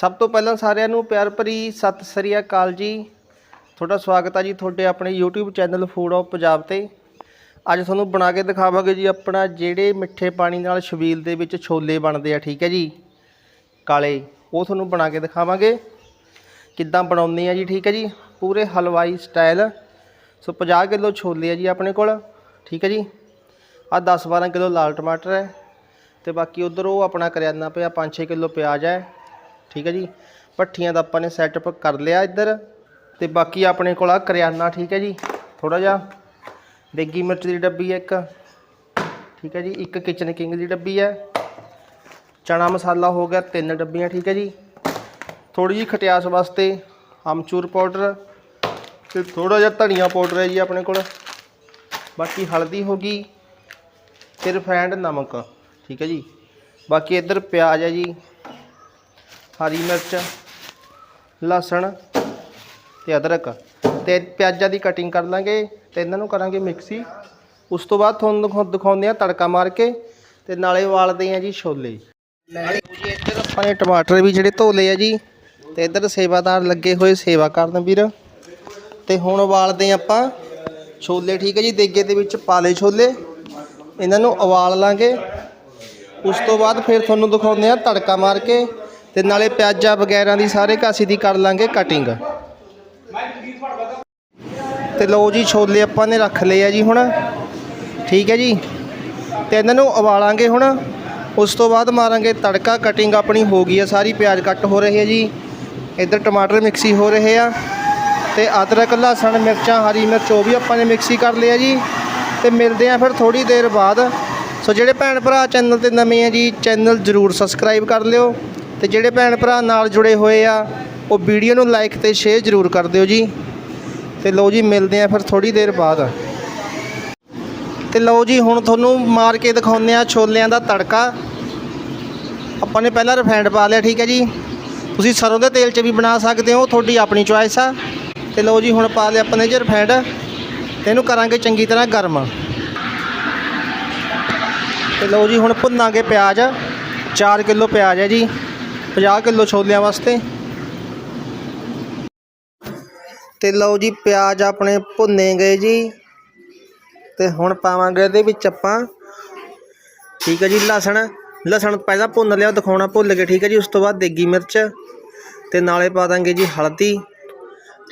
ਸਭ ਤੋਂ ਪਹਿਲਾਂ ਸਾਰਿਆਂ ਨੂੰ ਪਿਆਰ ਭਰੀ ਸਤਿ ਸ੍ਰੀ ਅਕਾਲ ਜੀ। ਤੁਹਾਡਾ ਸਵਾਗਤ ਹੈ ਜੀ ਤੁਹਾਡੇ ਆਪਣੇ YouTube channel food of Punjab ਤੇ। ਅੱਜ ਤੁਹਾਨੂੰ ਬਣਾ ਕੇ ਦਿਖਾਵਾਂਗੇ ਜੀ ਆਪਣਾ ਜਿਹੜੇ ਮਿੱਠੇ ਪਾਣੀ ਨਾਲ ਛਬੀਲ ਦੇ ਵਿੱਚ ਛੋਲੇ ਬਣਦੇ ਆ, ਠੀਕ ਹੈ ਜੀ? ਕਾਲੇ, ਉਹ ਤੁਹਾਨੂੰ ਬਣਾ ਕੇ ਦਿਖਾਵਾਂਗੇ। ਕਿੱਦਾਂ ਬਣਾਉਂਦੇ ਆ ਜੀ, ਠੀਕ ਹੈ ਜੀ? ਪੂਰੇ ਹਲਵਾਈ ਸਟਾਈਲ। ਸੋ 50 ਕਿਲੋ ਛੋਲੇ ਆ ਜੀ ਆਪਣੇ ਕੋਲ, ਠੀਕ ਹੈ ਜੀ? ਆ 10 12 ਕਿਲੋ ਲਾਲ ਟਮਾਟਰ ਹੈ। ਤੇ ਬਾਕੀ ਉਧਰ ਉਹ ਆਪਣਾ ਕਰਿਆਨਾ ਪਿਆ 5-6 ਕਿਲੋ ਪਿਆਜ਼ ਹੈ। ਠੀਕ ਹੈ ਜੀ। ਭੱਠੀਆਂ ਦਾ ਆਪਾਂ ਨੇ ਸੈਟਅਪ ਕਰ ਲਿਆ ਇੱਧਰ ਤੇ ਬਾਕੀ ਆਪਣੇ ਕੋਲ ਆ ਕਰਿਆਨਾ, ਠੀਕ ਹੈ ਜੀ। ਥੋੜਾ ਜਿਹਾ ਦੇਗੀ ਮਿਰਚ ਦੀ ਡੱਬੀ ਹੈ ਇੱਕ। ਠੀਕ ਹੈ ਜੀ, ਇੱਕ ਕਿਚਨ ਕਿੰਗ ਦੀ ਡੱਬੀ ਹੈ। ਚਨਾ ਮਸਾਲਾ ਹੋ ਗਿਆ, ਤਿੰਨ ਡੱਬੀਆਂ, ਠੀਕ ਹੈ ਜੀ। ਥੋੜੀ ਜਿਹੀ ਖਟਿਆਸ ਵਾਸਤੇ ਅਮਚੂਰ ਪਾਊਡਰ ਤੇ ਥੋੜਾ ਜਿਹਾ ਧਨੀਆ ਪਾਊਡਰ ਹੈ ਜੀ ਆਪਣੇ ਕੋਲ। ਬਾਕੀ ਹਲਦੀ ਹੋ ਗਈ ਤੇ ਰਿਫਾਈਂਡ ਨਮਕ, ਠੀਕ ਹੈ ਜੀ। ਬਾਕੀ ਇੱਧਰ ਪਿਆਜ਼ ਹੈ ਜੀ। ਹਰੀ ਮਿਰਚ, ਲਸਣ ਤੇ ਅਦਰਕ ਤੇ ਪਿਆਜ਼ਾਂ ਦੀ ਕਟਿੰਗ ਕਰ ਲਾਂਗੇ ਤੇ ਇਹਨਾਂ ਨੂੰ ਕਰਾਂਗੇ ਮਿਕਸੀ। ਉਸ ਤੋਂ ਬਾਅਦ ਤੁਹਾਨੂੰ ਦਿਖਾ- ਦਿਖਾਉਂਦੇ ਆ ਤੜਕਾ ਮਾਰ ਕੇ ਤੇ ਨਾਲੇ ਵਾਲਦੇ ਆ ਜੀ ਛੋਲੇ। ਜੀ, ਇੱਧਰ ਆਪਾਂ ਨੇ ਟਮਾਟਰ ਵੀ ਜਿਹੜੇ ਧੋ ਲਏ ਆ ਜੀ ਤੇ ਇੱਧਰ ਸੇਵਾਦਾਰ ਲੱਗੇ ਹੋਏ ਸੇਵਾ ਕਰਨ ਵੀਰ। ਤੇ ਹੁਣ ਵਾਲਦੇ ਆਪਾਂ ਛੋਲੇ, ਠੀਕ ਹੈ ਜੀ, ਦੇਗੇ ਦੇ ਵਿੱਚ ਪਾਲੇ ਛੋਲੇ। ਇਹਨਾਂ ਨੂੰ ਉਬਾਲ ਲਾਂਗੇ। ਉਸ ਤੋਂ ਬਾਅਦ ਫਿਰ ਤੁਹਾਨੂੰ ਦਿਖਾਉਂਦੇ ਆ ਤੜਕਾ ਮਾਰ ਕੇ ਤੇ ਨਾਲੇ ਪਿਆਜ਼ਾ ਵਗੈਰਾ ਦੀ ਸਾਰੇ ਕਾਸੀ ਦੀ ਕਰ ਲਾਂਗੇ ਕਟਿੰਗ ਤੇ ਲਓ ਜੀ, ਛੋਲੇ ਆਪਾਂ ਨੇ ਰੱਖ ਲਏ ਆ ਜੀ ਹੁਣ। ਠੀਕ ਹੈ ਜੀ? ਤੇ ਇਹਨਾਂ ਨੂੰ ਉਬਾਲਾਂਗੇ ਹੁਣ। ਉਸ ਤੋਂ ਬਾਅਦ ਮਾਰਾਂਗੇ ਤੜਕਾ। ਕਟਿੰਗ ਆਪਣੀ ਹੋ ਗਈ ਹੈ ਸਾਰੀ ਪਿਆਜ਼ ਕੱਟ ਹੋ ਰਹੇ ਹੈ ਜੀ। ਇੱਧਰ ਟਮਾਟਰ ਮਿਕਸੀ ਹੋ ਰਹੇ ਆ। ਤੇ ਅਦਰਕ, ਲਸਣ, ਮਿਰਚਾਂ, ਹਰੀ ਮਿਰਚ, ਉਹ ਵੀ ਆਪਾਂ ਨੇ ਮਿਕਸੀ ਕਰ ਲਿਆ ਜੀ। ਤੇ ਮਿਲਦੇ ਆ ਫਿਰ ਥੋੜੀ ਦੇਰ ਬਾਅਦ। ਸੋ ਜਿਹੜੇ ਭੈਣ ਭਰਾ ਚੈਨਲ ਤੇ ਨਵੇਂ ਆ ਜੀ, ਚੈਨਲ ਜਰੂਰ ਸਬਸਕ੍ਰਾਈਬ ਕਰ ਲਿਓ। ਤੇ ਜਿਹੜੇ ਭੈਣ ਭਰਾ ਨਾਲ ਜੁੜੇ ਹੋਏ ਆ, ਉਹ ਵੀਡੀਓ ਨੂੰ ਲਾਈਕ ਤੇ ਸ਼ੇਅਰ ਜਰੂਰ ਕਰ ਦਿਓ ਜੀ। ਤੇ ਲਓ ਜੀ, ਮਿਲਦੇ ਆ ਫਿਰ ਥੋੜੀ ਦੇਰ ਬਾਅਦ। ਤੇ ਲਓ ਜੀ, ਹੁਣ ਤੁਹਾਨੂੰ ਮਾਰ ਕੇ ਦਿਖਾਉਂਦੇ ਆ ਛੋਲਿਆਂ ਦਾ ਤੜਕਾ। ਆਪਾਂ ਨੇ ਪਹਿਲਾਂ ਰਿਫਾਈਂਡ ਪਾ ਲਿਆ, ਠੀਕ ਹੈ ਜੀ? ਤੁਸੀਂ ਸਰੋਂ ਦੇ ਤੇਲ 'ਚ ਵੀ ਬਣਾ ਸਕਦੇ ਹੋ, ਤੁਹਾਡੀ ਆਪਣੀ ਚੁਆਇਸ ਆ। ਤੇ ਲਓ ਜੀ, ਹੁਣ ਪਾ ਲਿਆ ਆਪਾਂ ਨੇ ਜੀ ਰਿਫਾਈਂਡ ਤੇ ਇਹਨੂੰ ਕਰਾਂਗੇ ਚੰਗੀ ਤਰ੍ਹਾਂ ਗਰਮ। ਤੇ ਲਓ ਜੀ, ਹੁਣ ਭੁੰਨਾਂਗੇ ਪਿਆਜ਼। 4 ਕਿਲੋ ਪਿਆਜ਼ ਹੈ ਜੀ। 50 ਕਿਲੋ ਛੋਲਿਆਂ ਵਾਸਤੇ। ਤੇ ਲਓ ਜੀ, ਪਿਆਜ਼ ਆਪਣੇ ਭੁੰਨੇ ਗਏ ਜੀ। ਤੇ ਹੁਣ ਪਾਵਾਂਗੇ ਇਹਦੇ ਵਿੱਚ ਆਪਾਂ, ਠੀਕ ਹੈ ਜੀ, ਲਸਣ। ਲਸਣ ਪਹਿਲਾਂ ਭੁੰਨ ਲਿਆ, ਦਿਖਾਉਣਾ ਭੁੱਲ ਗਏ, ਠੀਕ ਹੈ ਜੀ, ਉਸ ਤੋਂ ਬਾਅਦ ਦੇਗੀ ਮਿਰਚ। ਤੇ ਨਾਲੇ ਪਾ ਦਾਂਗੇ ਜੀ ਹਲਦੀ,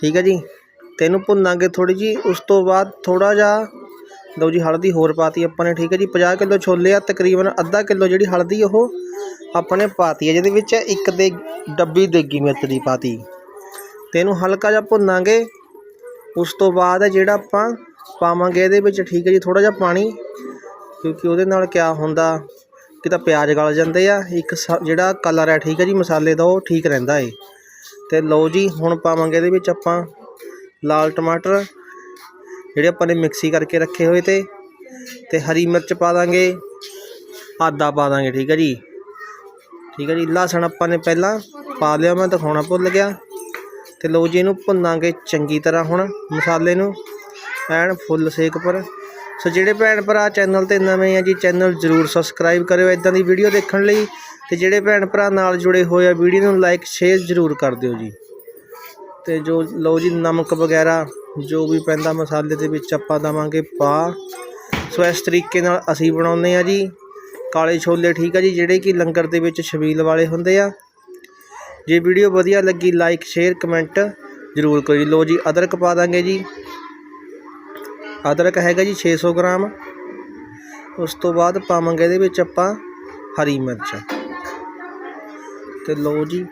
ਠੀਕ ਹੈ ਜੀ। ਤੇ ਇਹਨੂੰ ਭੁੰਨਾਂਗੇ ਥੋੜੀ ਜੀ ਉਸ ਤੋਂ ਬਾਅਦ ਥੋੜਾ ਜਿਹਾ ਲਓ ਜੀ, ਹਲਦੀ ਹੋਰ ਪਾਤੀ ਆਪਾਂ ਨੇ, ਠੀਕ ਹੈ ਜੀ। 50 ਕਿਲੋ ਛੋਲੇ ਆ, ਤਕਰੀਬਨ ਅੱਧਾ ਕਿਲੋ ਜਿਹੜੀ ਹਲਦੀ ਉਹ ਆਪਾਂ ਨੇ ਪਾਤੀ ਹੈ ਜਿਹਦੇ ਵਿੱਚ ਇੱਕ ਦੇ ਡੱਬੀ ਦੇਗੀ ਮਿਰਚ ਦੀ ਪਾਤੀ। ਤੇ ਇਹਨੂੰ ਹਲਕਾ ਜਿਹਾ ਭੁੰਨਾਂਗੇ। ਉਸ ਤੋਂ ਬਾਅਦ ਜਿਹੜਾ ਆਪਾਂ ਪਾਵਾਂਗੇ ਇਹਦੇ ਵਿੱਚ, ਠੀਕ ਹੈ ਜੀ ਥੋੜਾ ਜਿਹਾ ਪਾਣੀ, ਕਿਉਂਕਿ ਉਹਦੇ ਨਾਲ ਕਿਆ ਹੁੰਦਾ, ਕਿ ਤਾਂ ਪਿਆਜ਼ ਗਲ ਜਾਂਦੇ ਆ। ਇੱਕ ਸ- ਜਿਹੜਾ ਕਲਰ ਹੈ, ਠੀਕ ਹੈ ਜੀ, ਮਸਾਲੇ ਦਾ, ਉਹ ਠੀਕ ਰਹਿੰਦਾ ਏ। ਤੇ ਲਓ ਜੀ, ਹੁਣ ਪਾਵਾਂਗੇ ਇਹਦੇ ਵਿੱਚ ਆਪਾਂ ਲਾਲ ਟਮਾਟਰ ਜਿਹੜੇ ਆਪਾਂ ਨੇ ਮਿਕਸੀ ਕਰਕੇ ਰੱਖੇ ਹੋਏ ਤੇ ਤੇ ਹਰੀ ਮਿਰਚ ਪਾ ਦਾਂਗੇ ਆਦਾ ਪਾ ਦਾਂਗੇ, ਠੀਕ ਹੈ ਜੀ। ਠੀਕ ਹੈ ਜੀ, ਲਸਣ ਆਪਾਂ ਨੇ ਪਹਿਲਾਂ ਪਾ ਲਿਆ, ਮੈਂ ਦਿਖਾਉਣਾ ਭੁੱਲ ਗਿਆ। ਤੇ ਲਓ ਜੀ, ਇਹਨੂੰ ਭੁੰਨਾਂਗੇ ਚੰਗੀ ਤਰ੍ਹਾਂ ਹੁਣ ਮਸਾਲੇ ਨੂੰ, ਐਨ ਫੁੱਲ ਸੇਕ ਪਰ ਸੋ ਜਿਹੜੇ ਭੈਣ ਭਰਾ ਚੈਨਲ ਤੇ ਨਵੇਂ ਆ ਜੀ, ਚੈਨਲ ਜਰੂਰ ਸਬਸਕ੍ਰਾਈਬ ਕਰਿਓ ਇਦਾਂ ਦੀ ਵੀਡੀਓ ਦੇਖਣ ਲਈ। ਤੇ ਜਿਹੜੇ ਭੈਣ ਭਰਾ ਨਾਲ ਜੁੜੇ ਹੋਏ ਆ, ਵੀਡੀਓ ਨੂੰ ਲਾਈਕ, ਸ਼ੇਅਰ ਜਰੂਰ ਕਰ ਦਿਓ ਜੀ। ਤੇ ਜੋ ਲਓ ਜੀ ਨਮਕ ਵਗੈਰਾ, ਜੋ ਵੀ ਪੈਂਦਾ ਮਸਾਲੇ ਦੇ ਵਿੱਚ ਆਪਾਂ ਦਵਾਂਗੇ ਪਾ। ਸੋ ਇਸ ਤਰੀਕੇ ਨਾਲ ਅਸੀਂ ਬਣਾਉਂਦੇ ਆ ਜੀ। ਕਾਲੇ ਛੋਲੇ ਠੀਕ ਆ ਜੀ, ਜਿਹੜੇ ਕਿ ਲੰਗਰ ਦੇ ਵਿੱਚ ਛਬੀਲ ਵਾਲੇ ਹੁੰਦੇ ਆ। ਜੇ ਵੀਡੀਓ ਵਧੀਆ ਲੱਗੀ ਲਾਈਕ ਸ਼ੇਅਰ ਕਮੈਂਟ ਜ਼ਰੂਰ ਕਰੋ ਜੀ। ਲਓ ਜੀ, ਅਦਰਕ ਪਾ ਦਾਂਗੇ ਜੀ। ਅਦਰਕ ਹੈਗਾ ਜੀ 600 ਗ੍ਰਾਮ। ਉਸ ਤੋਂ ਬਾਅਦ ਪਾਵਾਂਗੇ ਇਹਦੇ ਵਿੱਚ ਆਪਾਂ ਹਰੀ ਮਿਰਚ। ਤੇ ਲਓ ਜੀ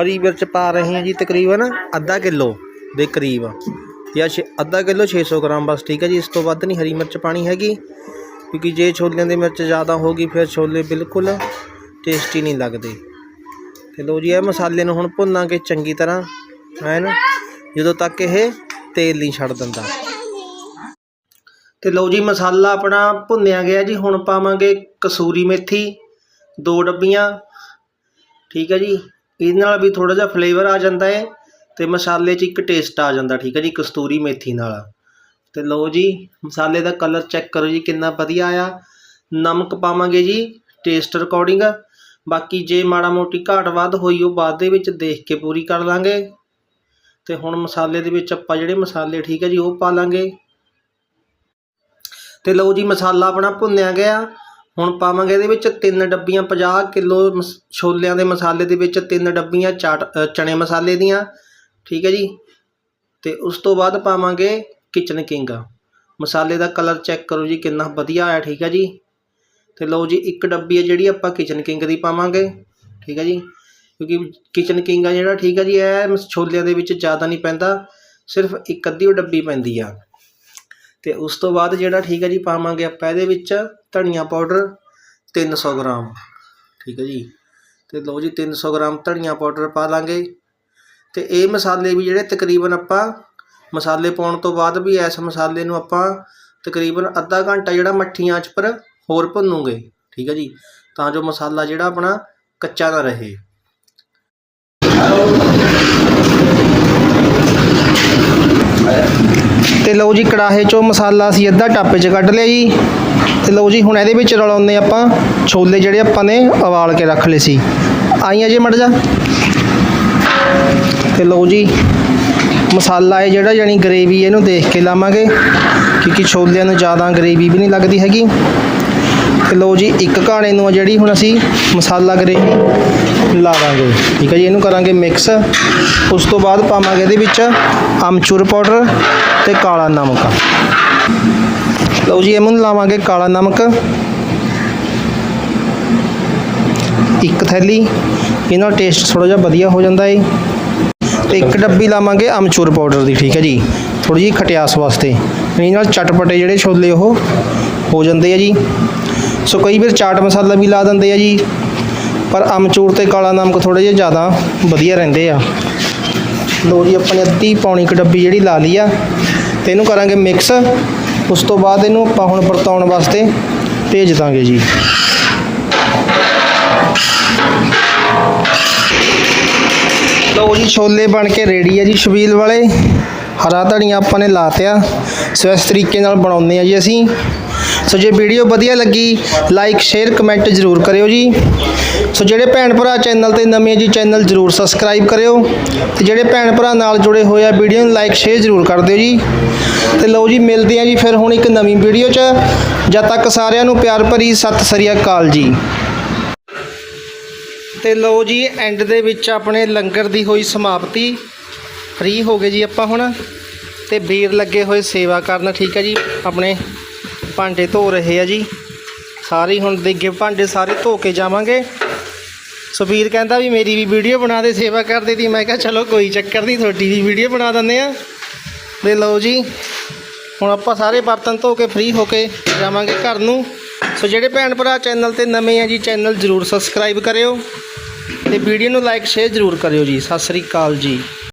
ਹਰੀ ਮਿਰਚ ਪਾ ਰਹੇ ਹਾਂ ਜੀ ਤਕਰੀਬਨ ਅੱਧਾ ਕਿਲੋ ਦੇ ਕਰੀਬ। ਜਾਂ ਛੇ, ਅੱਧਾ ਕਿਲੋ 600 ਗ੍ਰਾਮ ਬਸ, ਠੀਕ ਹੈ ਜੀ। ਇਸ ਤੋਂ ਵੱਧ ਨਹੀਂ ਹਰੀ ਮਿਰਚ ਪਾਣੀ ਹੈਗੀ, ਕਿਉਂਕਿ ਜੇ ਛੋਲਿਆਂ ਦੀ ਮਿਰਚ ਜ਼ਿਆਦਾ ਹੋ ਗਈ, ਫਿਰ ਛੋਲੇ ਬਿਲਕੁਲ ਟੇਸਟੀ ਨਹੀਂ ਲੱਗਦੇ। ਤੇ ਲਓ ਜੀ, ਇਹ ਮਸਾਲੇ ਨੂੰ ਹੁਣ ਭੁੰਨਾਂਗੇ ਚੰਗੀ ਤਰ੍ਹਾਂ, ਹੈ। ਨਾ ਜਦੋਂ ਤੱਕ ਇਹ ਤੇਲ ਨਹੀਂ ਛੱਡ ਦਿੰਦਾ। ਤੇ ਲਓ ਜੀ, ਮਸਾਲਾ ਆਪਣਾ ਭੁੰਨਿਆ ਗਿਆ ਜੀ। ਹੁਣ ਪਾਵਾਂਗੇ ਕਸੂਰੀ ਮੇਥੀ, ਦੋ ਡੱਬੀਆਂ, ਠੀਕ ਹੈ ਜੀ। ਇਹਦੇ ਨਾਲ ਵੀ ਥੋੜ੍ਹਾ ਜਿਹਾ ਫਲੇਵਰ ਆ ਜਾਂਦਾ ਹੈ ਅਤੇ ਮਸਾਲੇ 'ਚ ਇੱਕ ਟੇਸਟ ਆ ਜਾਂਦਾ, ਠੀਕ ਹੈ ਜੀ, ਕਸਤੂਰੀ ਮੇਥੀ ਨਾਲ। ਅਤੇ ਲਓ ਜੀ, ਮਸਾਲੇ ਦਾ ਕਲਰ ਚੈੱਕ ਕਰੋ ਜੀ, ਕਿੰਨਾ ਵਧੀਆ ਆ। ਨਮਕ ਪਾਵਾਂਗੇ ਜੀ ਟੇਸਟ ਰਿਕਾਰਡਿੰਗ ਬਾਕੀ ਜੇ ਮਾੜਾ ਮੋਟੀ ਘਾਟ ਵੱਧ ਹੋਈ, ਉਹ ਬਾਅਦ ਦੇ ਵਿੱਚ ਦੇਖ ਕੇ ਪੂਰੀ ਕਰ ਲਾਂਗੇ। ਤੇ ਹੁਣ ਮਸਾਲੇ ਦੇ ਵਿੱਚ ਆਪਾਂ ਜਿਹੜੇ ਮਸਾਲੇ, ਠੀਕ ਹੈ ਜੀ, ਉਹ ਪਾ ਲਾਂਗੇ। ਤੇ ਲਓ ਜੀ, ਮਸਾਲਾ ਆਪਣਾ ਭੁੰਨਿਆ ਗਿਆ। ਹੁਣ ਪਾਵਾਂਗੇ ਇਹਦੇ ਵਿੱਚ ਤਿੰਨ ਡੱਬੀਆਂ 50 ਕਿਲੋ ਮਸ- ਛੋਲਿਆਂ ਦੇ ਮਸਾਲੇ ਦੇ ਵਿੱਚ ਤਿੰਨ ਡੱਬੀਆਂ ਚਾਟ ਚਣੇ ਮਸਾਲੇ ਦੀਆਂ, ਠੀਕ ਹੈ ਜੀ? ਤੇ ਉਸ ਤੋਂ ਬਾਅਦ ਪਾਵਾਂਗੇ ਕਿਚਨ ਕਿੰਗ। ਮਸਾਲੇ ਦਾ ਕਲਰ ਚੈੱਕ ਕਰੋ ਜੀ, ਕਿੰਨਾ ਵਧੀਆ ਆਇਆ, ਠੀਕ ਹੈ ਜੀ? ਤੇ ਲਓ ਜੀ, ਇੱਕ ਡੱਬੀ ਹੈ ਜਿਹੜੀ ਆਪਾਂ ਕਿਚਨ ਕਿੰਗ ਦੀ ਪਾਵਾਂਗੇ, ਠੀਕ ਹੈ ਜੀ? ਕਿਉਂਕਿ ਕਿਚਨ ਕਿੰਗ ਆ ਜਿਹੜਾ, ਠੀਕ ਹੈ ਜੀ, ਇਹ ਮਸ- ਛੋਲਿਆਂ ਦੇ ਵਿੱਚ ਜ਼ਿਆਦਾ ਨਹੀਂ ਪੈਂਦਾ, ਸਿਰਫ ਇੱਕ ਅੱਧੀ ਓ ਡੱਬੀ ਪੈਂਦੀ ਆ। ਤੇ ਉਸ ਤੋਂ ਬਾਅਦ ਜਿਹੜਾ ਠੀਕ ਹੈ ਜੀ, ਪਾਵਾਂਗੇ ਆਪਾਂ ਇਹਦੇ ਵਿੱਚ ਧਨੀਆ ਪਾਊਡਰ 300 ਗ੍ਰਾਮ। ਠੀਕ ਹੈ ਜੀ। ਤੇ ਲਓ ਜੀ 300 ਗ੍ਰਾਮ ਧਨੀਆ ਪਾਊਡਰ ਪਾ ਲਾਂਗੇ। ਤੇ ਇਹ ਮਸਾਲੇ ਵੀ ਜਿਹੜੇ ਤਕਰੀਬਨ ਆਪਾਂ ਮਸਾਲੇ ਪਾਉਣ ਤੋਂ ਬਾਅਦ ਵੀ ਇਸ ਮਸਾਲੇ ਨੂੰ ਆਪਾਂ ਤਕਰੀਬਨ ਅੱਧਾ ਘੰਟਾ ਜਿਹੜਾ ਮੱਠੀ ਆਂਚ ਪਰ ਹੋਰ ਭੁੰਨੂਗੇ। ਠੀਕ ਹੈ ਜੀ। ਤਾਂ ਜੋ ਮਸਾਲਾ ਜਿਹੜਾ ਆਪਣਾ ਕੱਚਾ ਨਾ ਰਹੇ। ਤੇ ਲਓ ਜੀ ਕੜਾਹੇ ਚੋਂ ਮਸਾਲਾ ਅਸੀਂ ਅੱਧਾ ਟਾਪੇ 'ਚ ਕੱਢ ਲਿਆ ਜੀ। ਤੇ ਲਓ ਜੀ, ਹੁਣ ਇਹਦੇ ਵਿੱਚ ਰਲਾਉਂਦੇ ਆਪਾਂ ਛੋਲੇ ਜਿਹੜੇ ਆਪਾਂ ਨੇ ਉਬਾਲ ਕੇ ਰੱਖ ਲਏ ਸੀ। ਆਈਆਂ ਜੀ ਮੜ ਜਾ। ਤੇ ਲਓ ਜੀ, ਮਸਾਲਾ ਹੈ ਜਿਹੜਾ ਯਾਨੀ ਗਰੇਵੀ ਇਹਨੂੰ ਦੇਖ ਕੇ ਲਾਵਾਂਗੇ, ਕਿਉਂਕਿ ਛੋਲਿਆਂ ਨੂੰ ਜ਼ਿਆਦਾ ਗਰੇਵੀ ਵੀ ਨਹੀਂ ਲੱਗਦੀ ਹੈਗੀ। ਤੇ ਲਓ ਜੀ, ਇੱਕ ਘਾਣੇ ਨੂੰ ਆ ਜਿਹੜੀ ਹੁਣ ਅਸੀਂ ਮਸਾਲਾ ਗਰੇਵੀ ਲਾਵਾਂਗੇ। ਠੀਕ ਹੈ ਜੀ, ਇਹਨੂੰ ਕਰਾਂਗੇ ਮਿਕਸ। ਉਸ ਤੋਂ ਬਾਅਦ ਪਾਵਾਂਗੇ ਇਹਦੇ ਵਿੱਚ ਅਮਚੂਰ ਪਾਊਡਰ ਤੇ ਕਾਲਾ ਨਮਕ। ਲਓ ਜੀ, ਇਹਨੂੰ ਲਾਵਾਂਗੇ ਕਾਲਾ ਨਮਕ। ਇੱਕ ਥੈਲੀ। ਇਹਨਾਂ ਟੇਸਟ ਥੋੜਾ ਜਿਹਾ ਵਧੀਆ ਹੋ ਜਾਂਦਾ ਹੈ ਤੇ ਇੱਕ ਡੱਬੀ ਲਾਵਾਂਗੇ ਅਮਚੂਰ ਪਾਊਡਰ ਦੀ, ਠੀਕ ਹੈ ਜੀ। ਥੋੜੀ ਜਿਹੀ ਖਟਿਆਸ ਵਾਸਤੇ। ਇਹ ਨਾਲ ਚਟਪਟੇ ਜਿਹੜੇ ਛੋਲੇ, ਉਹ ਹੋ ਜਾਂਦੇ ਆ ਜੀ। ਸੋ ਕਈ ਵਾਰ ਚਾਟ ਮਸਾਲਾ ਵੀ ਲਾ ਦਿੰਦੇ ਆ ਜੀ। ਪਰ ਅਮਚੂਰ ਤੇ ਕਾਲਾ ਨਮਕ ਥੋੜੇ ਜਿਹਾ ਜ਼ਿਆਦਾ ਵਧੀਆ ਰਹਿੰਦੇ ਆ। ਲੋ ਜੀ, ਆਪਾਂ ਨੇ ਅੱਧੀ ਪੌਣੀ ਕੁ ਡੱਬੀ ਜਿਹੜੀ ਲਾ ਲਈ ਆ। ਤੇ ਇਹਨੂੰ ਕਰਾਂਗੇ ਮਿਕਸ ਉਸ ਤੋਂ ਬਾਅਦ ਇਹਨੂੰ ਆਪਾਂ ਹੁਣ ਪਰਤਾਉਣ ਵਾਸਤੇ ਭੇਜ ਦਾਂਗੇ ਜੀ। ਲਓ ਜੀ, ਛੋਲੇ ਬਣ ਕੇ ਰੈਡੀ ਆ ਜੀ ਛਬੀਲ ਵਾਲੇ। ਹਰਾ ਧਨੀਆ ਆਪਾਂ ਨੇ ਲਾਤਿਆ। ਸੋ ਇਸ ਤਰੀਕੇ ਨਾਲ ਬਣਾਉਂਦੇ ਆ ਜੀ ਅਸੀਂ। ਸੋ ਜੇ ਵੀਡੀਓ ਵਧੀਆ ਲੱਗੀ ਲਾਈਕ ਸ਼ੇਅਰ ਕਮੈਂਟ ਜ਼ਰੂਰ ਕਰਿਓ ਜੀ। ਸੋ ਜਿਹੜੇ ਭੈਣ ਭਰਾ ਚੈਨਲ ਤੇ ਨਵੇਂ ਜੀ, ਚੈਨਲ ਜ਼ਰੂਰ ਸਬਸਕ੍ਰਾਈਬ ਕਰਿਓ ਤੇ ਜਿਹੜੇ ਭੈਣ ਭਰਾ ਨਾਲ ਜੁੜੇ ਹੋਏ ਆ, ਵੀਡੀਓ ਨੂੰ ਲਾਈਕ ਸ਼ੇਅਰ ਜ਼ਰੂਰ ਕਰ ਦਿਓ ਜੀ। ਤੇ ਲਓ ਜੀ, ਮਿਲਦੇ ਆ ਜੀ ਫਿਰ ਹੁਣ ਇੱਕ ਨਵੀਂ ਵੀਡੀਓ 'ਚ। ਜਦ ਤੱਕ ਸਾਰਿਆਂ ਨੂੰ ਪਿਆਰ ਭਰੀ ਸਤਿ ਸ੍ਰੀ ਅਕਾਲ ਜੀ। ਤੇ ਲਓ ਜੀ ਐਂਡ ਦੇ ਵਿੱਚ ਆਪਣੇ ਲੰਗਰ ਦੀ ਹੋਈ ਸਮਾਪਤੀ। ਫ੍ਰੀ ਹੋ ਗਏ ਜੀ ਆਪਾਂ ਹੁਣ। ਤੇ ਵੀਰ ਲੱਗੇ ਹੋਏ ਸੇਵਾ ਕਰਨ, ਠੀਕ ਹੈ ਜੀ, ਆਪਣੇ ਭਾਂਡੇ ਧੋ ਰਹੇ ਆ ਜੀ। ਸਾਰੇ ਹੁਣ ਦੇਗੇ ਭਾਂਡੇ ਸਾਰੇ ਧੋ ਕੇ ਜਾਵਾਂਗੇ। ਸੋ ਕਹਿੰਦਾ ਵੀ ਮੇਰੀ ਵੀ ਵੀਡੀਓ ਬਣਾ ਦੇ, ਸੇਵਾ ਕਰਦੇ ਦੀ। ਮੈਂ ਕਿਹਾ, ਚਲੋ ਕੋਈ ਚੱਕਰ ਨਹੀਂ, ਤੁਹਾਡੀ ਵੀ ਵੀਡੀਓ ਬਣਾ ਦਿੰਦੇ ਆ ਤੇ ਲਓ ਜੀ, ਹੁਣ ਆਪਾਂ ਸਾਰੇ ਬਰਤਨ ਧੋ ਕੇ ਫ੍ਰੀ ਹੋ ਕੇ ਜਾਵਾਂਗੇ ਘਰ ਨੂੰ। ਸੋ ਜਿਹੜੇ ਭੈਣ ਭਰਾ ਚੈਨਲ ਤੇ ਨਵੇਂ ਆ ਜੀ ਚੈਨਲ ਜ਼ਰੂਰ ਸਬਸਕ੍ਰਾਈਬ ਕਰਿਓ ਤੇ ਵੀਡੀਓ ਨੂੰ ਲਾਈਕ ਸ਼ੇਅਰ ਜ਼ਰੂਰ ਕਰਿਓ ਜੀ। ਸਤਿ ਸ੍ਰੀ ਅਕਾਲ ਜੀ।